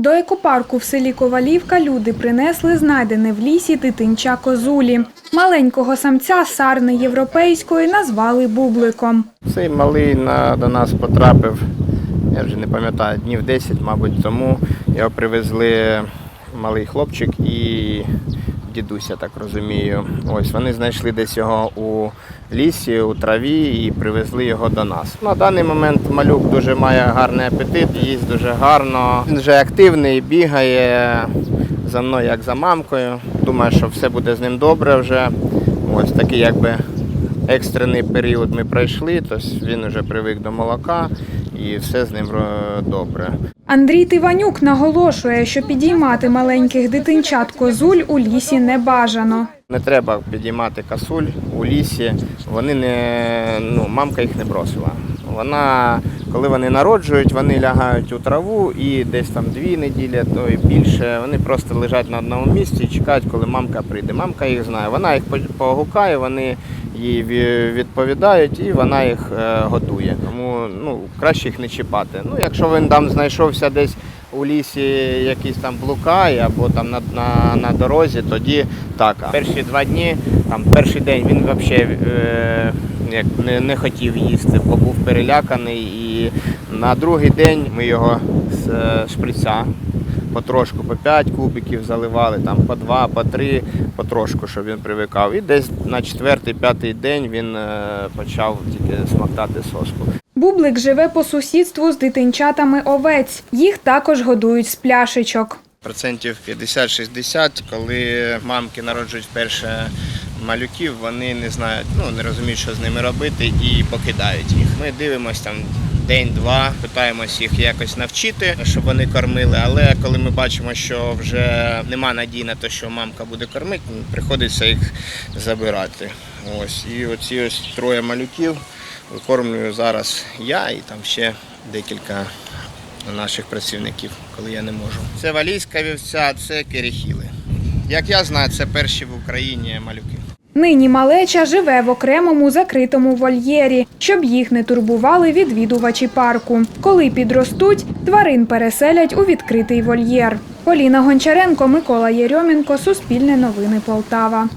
До екопарку в селі Ковалівка люди принесли знайдене в лісі дитинча козулі. Маленького самця сарни європейської назвали бубликом. Цей малий до нас потрапив, я вже не пам'ятаю, днів 10, мабуть, тому його привезли малий хлопчик дідусь, я так розумію. Ось вони знайшли десь його у лісі, у траві і привезли його до нас. На даний момент малюк дуже має гарний апетит, їсть дуже гарно. Він вже активний, бігає за мною, як за мамкою. Думаю, що все буде з ним добре вже. Ось такий якби екстрений період ми пройшли, тобто він вже привик до молока і все з ним добре. Андрій Тиванюк наголошує, що підіймати маленьких дитинчат козуль у лісі не бажано. Не треба підіймати касуль у лісі. Вони не ну, мамка їх не бросила. Вона, коли вони народжують, вони лягають у траву і десь там дві неділі, то і більше. Вони просто лежать на одному місці і чекають, коли мамка прийде. Мамка їх знає. Вона їх погукає, вони їй відповідають і вона їх е, годує. Тому ну, краще їх не чіпати. Ну, якщо він там знайшовся десь у лісі якийсь там блукає або там на, на, на дорозі, тоді так. Перші два дні, там перший день він взагалі е, як не, не хотів їсти, бо був переляканий. І на другий день ми його з е, шприця потрошку по 5 кубиків заливали, там по 2, по 3, потрошку, щоб він привикав. І десь на четвертий-п'ятий день він е, почав тільки смоктати соску. Бублик живе по сусідству з дитинчатами овець. Їх також годують з пляшечок. Процентів 50-60, коли мамки народжують вперше малюків, вони не знають, ну не розуміють, що з ними робити, і покидають їх. Ми дивимося там день-два, питаємось їх якось навчити, щоб вони кормили. Але коли ми бачимо, що вже нема надії на те, що мамка буде кормити, приходиться їх забирати. Ось і оці ось троє малюків викормлюю зараз я і там ще декілька наших працівників, коли я не можу. Це валійська вівця, це керехіли. Як я знаю, це перші в Україні малюки. Нині малеча живе в окремому закритому вольєрі, щоб їх не турбували відвідувачі парку. Коли підростуть, тварин переселять у відкритий вольєр. Поліна Гончаренко, Микола Єрьомінко, Суспільне новини Полтава.